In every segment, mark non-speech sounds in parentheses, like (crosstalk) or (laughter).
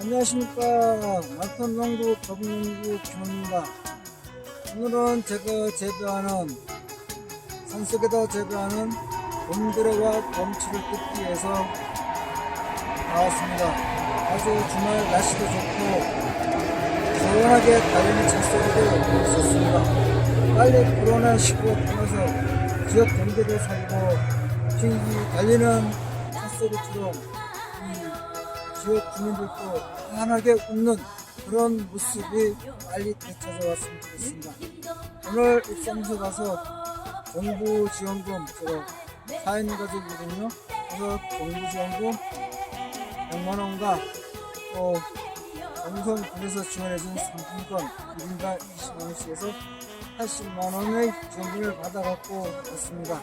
안녕하십니까. 말톤농구 더블농구 김원입니다. 오늘은 제가 재배하는 산속에다 재배하는 곰드레와 곰치를 뜯기 위해서 나왔습니다. 아주 주말 날씨도 좋고 시원하게 달리는 찻소리도 있었습니다. 빨리 코로나 19 통해서 지역 경제도 살리고 이 달리는 찻소리처럼 이 지역 주민들도 환하게 웃는 그런 모습이 빨리 되찾아왔으면 좋겠습니다. 오늘 입사무소 가서 정부 지원금, 저 4인 가족이거든요. 그래서 정부 지원금 100만원과 또 동성군에서 지원해준 상품권 1인당 20만원씩에서 80만원의 지원금을 받아갖고 왔습니다.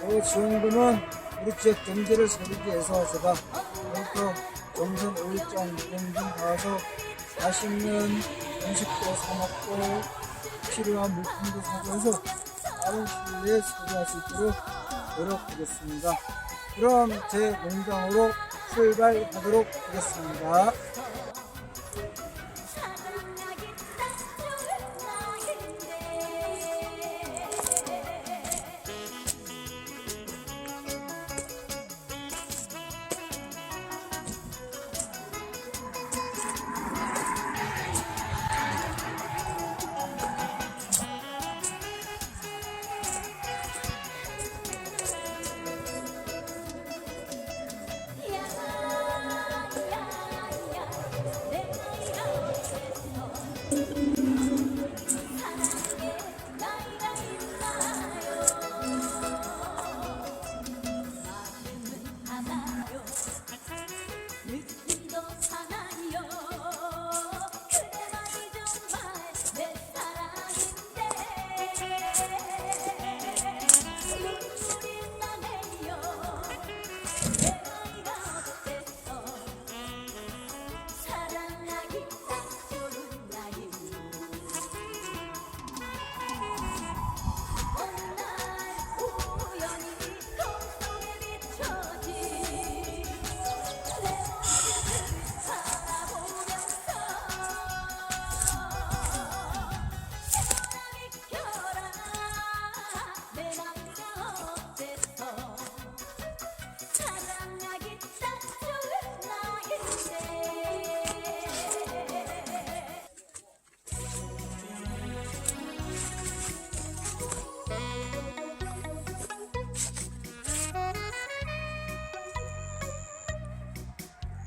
그 지원금은 우리 지역 경제를 살리기 위해서 제가 오늘부 터 정선 5일장 등등 가서 맛있는 음식도 사 먹고 필요한 물품도 빠른 시일 내에 소비할 수 있도록 노력하겠습니다. 그럼 제 농장으로 출발하도록 하겠습니다.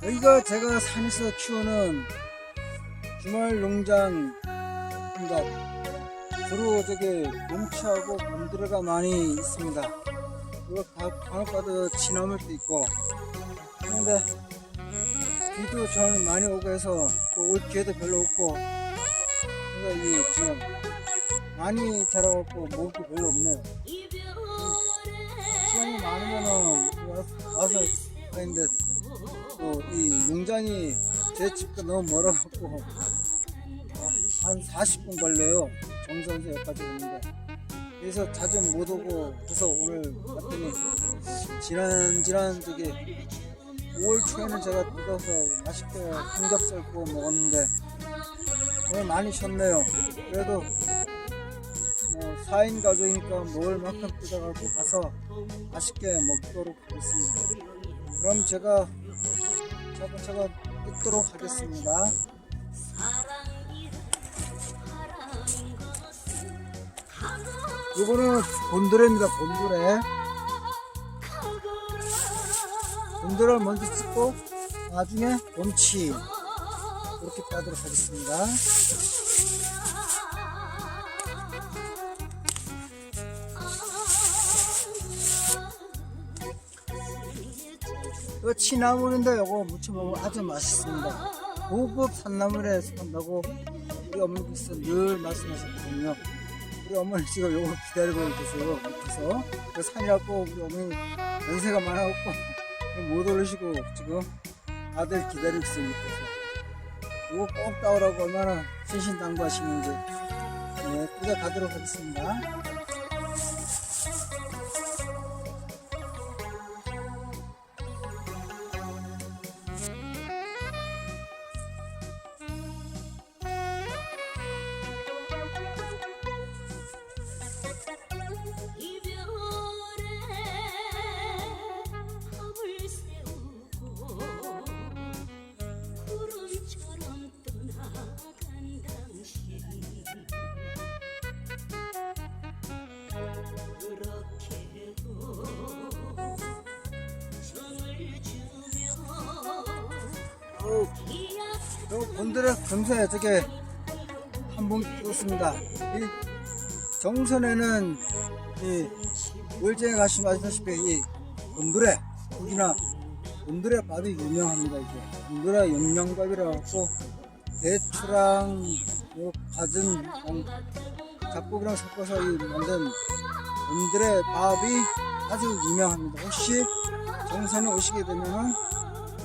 여기가 제가 산에서 키우는 주말 농장입니다. 주로 저기 뭉치하고 곰들어가 많이 있습니다. 가- 간혹 가도 진나물도 있고 그런데 비도 저는 많이 오고 해서 또올 기회도 별로 없고 그래서 이 지금 많이 자라갖고 먹을 게 별로 없네요. 시간이 많으면은 와서, 와서 또이 농장이 제 집과 너무 멀어갖고 한 40분 걸려요. 정선수 여기까지 오는데. 그래서 자주 못 오고 해서 오늘 왔더니 지난 지난 저기 5월 초에는 제가 뜯어서 맛있게 삼겹살 구워 먹었는데 오늘 많이 쉬었네요. 그래도 뭐 4인 가족이니까 먹을 만큼 뜯어가지고 가서 맛있게 먹도록 하겠습니다. 그럼 제가 차근차근 뜯도록 하겠습니다. 이거는 곤드레입니다. 곤드레. 곤드레를 먼저 찍고 나중에 곰치 이렇게 따도록 하겠습니다. 이거 치나물인데 이거 무쳐 먹으면 아주 맛있습니다. 고급 산나물에 속한다고 우리 어머니께서 늘 말씀하셨거든요. 우리 어머니 지금 요거 기다리고 계세요. 밑에서. 그 산이라고 우리 어머니 연세가 많아갖고 (laughs) 못 오르시고 지금 아들 기다리고 있어요. 밑에서. 이거 꼭 따오라고 얼마나 신신당부하시는지. 네, 뜯어가도록 하겠습니다. 어, 저 곤드레 금세 저게 한번 떴습니다. 이 정선에는 이 월정에 가시면 아시다시피 이 곤드레 고기나 곤드레 밥이 유명합니다. 이제 곤드레 영양밥이라 갖고 대추랑 요 갖은 양- 잡곡이랑 섞어서 이 만든 곤드레 밥이 아주 유명합니다. 혹시 정선에 오시게 되면은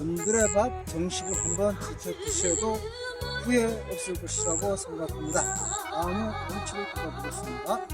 곤드레 밥 정식을 한번 드셔도 후회 없을 것이라고 생각합니다. 다음은 음식을 드려보겠습니다.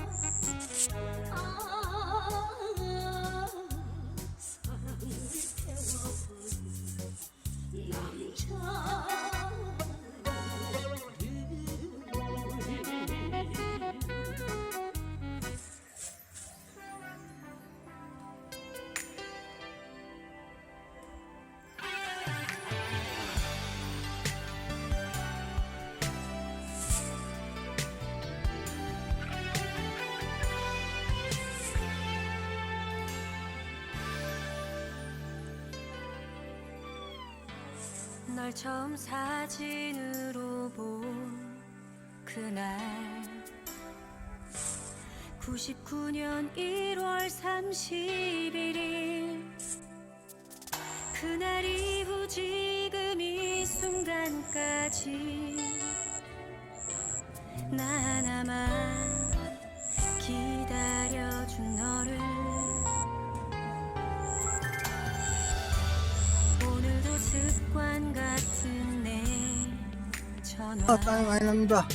널 처음 사진으로 본 그날. 99년 1월 31일 그날 이후 지금 이 순간까지 나 하나만 아, 땀이 많이 납니다.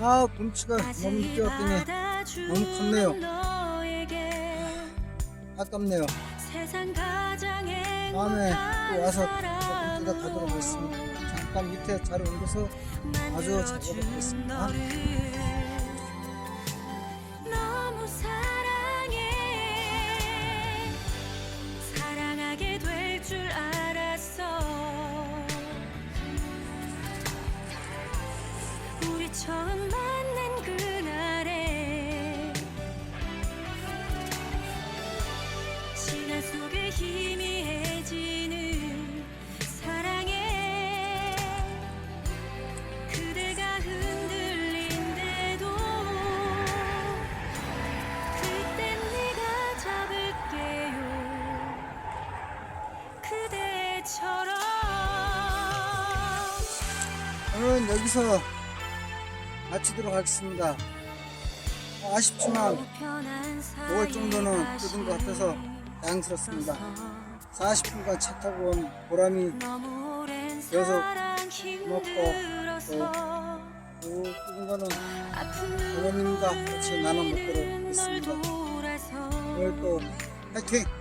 아, 곰치가 너무 뛰었더니 너무 컸네요. 아깝네요. 다음에 또 와서 조금 뜯어 가도록 하겠습니다. 잠깐 밑에 자리 옮겨서 아주 잘 먹겠습니다. 희미해지는 사랑에 그대가 흔들린데도 그땐 네가 잡을게요 그대처럼 오늘은 여기서 마치도록 하겠습니다. 어, 아쉽지만 먹을 정도는 뜯은 것 같아서 다행스럽습니다. 40분간 차 타고 온 보람이 사랑 힘들어서 또 아픈 어머님과 같이 나눠 먹도록. 돌아서 오늘 또 파이팅!